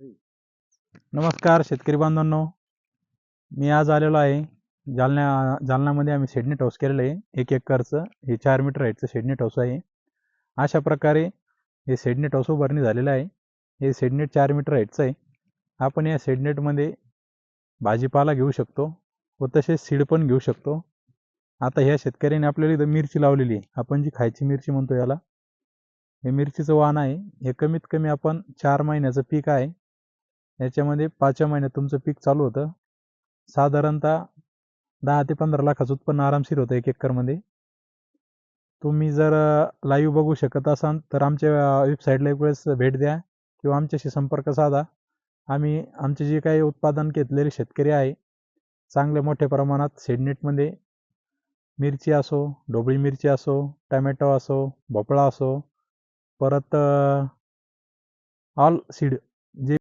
नमस्कार शेतकरी बांधवांनो. मी आज आलेलो आहे. जालना जालन्यामध्ये आम्ही शेडनेट हाऊस केलेलं आहे. एक एकरचं हे चार मीटर हाईटचं शेडनेट हाऊस आहे. अशा प्रकारे हे शेडनेट हाऊस उभारणी झालेलं आहे. हे शेडनेट चार मीटर हाईटचं आहे. आपण या शेडनेटमध्ये भाजीपाला घेऊ शकतो व तसेच सीड पण घेऊ शकतो. आता ह्या शेतकऱ्याने आपल्याला इथं मिरची लावलेली आहे. आपण जी खायची मिरची म्हणतो याला हे मिरचीचं वाण आहे. हे कमीत कमी आपण चार महिन्याचं पीक आहे. याच्यामध्ये पाचव्या महिन्यात तुमचं पीक चालू होतं. साधारणतः दहा ते पंधरा लाखाचं उत्पन्न आरामशीर होतं एक एकरमध्ये. तुम्ही जर लाईव्ह बघू शकत असाल तर आमच्या वेबसाईटला एक वेळेस भेट द्या किंवा आमच्याशी संपर्क साधा. आम्ही आमचे जे काही उत्पादन घेतलेले शेतकरी आहे चांगल्या मोठ्या प्रमाणात शेडनेटमध्ये मिरची असो ढोबळी मिरची असो टमॅटो असो भोपळा असो परत ऑल सीड जे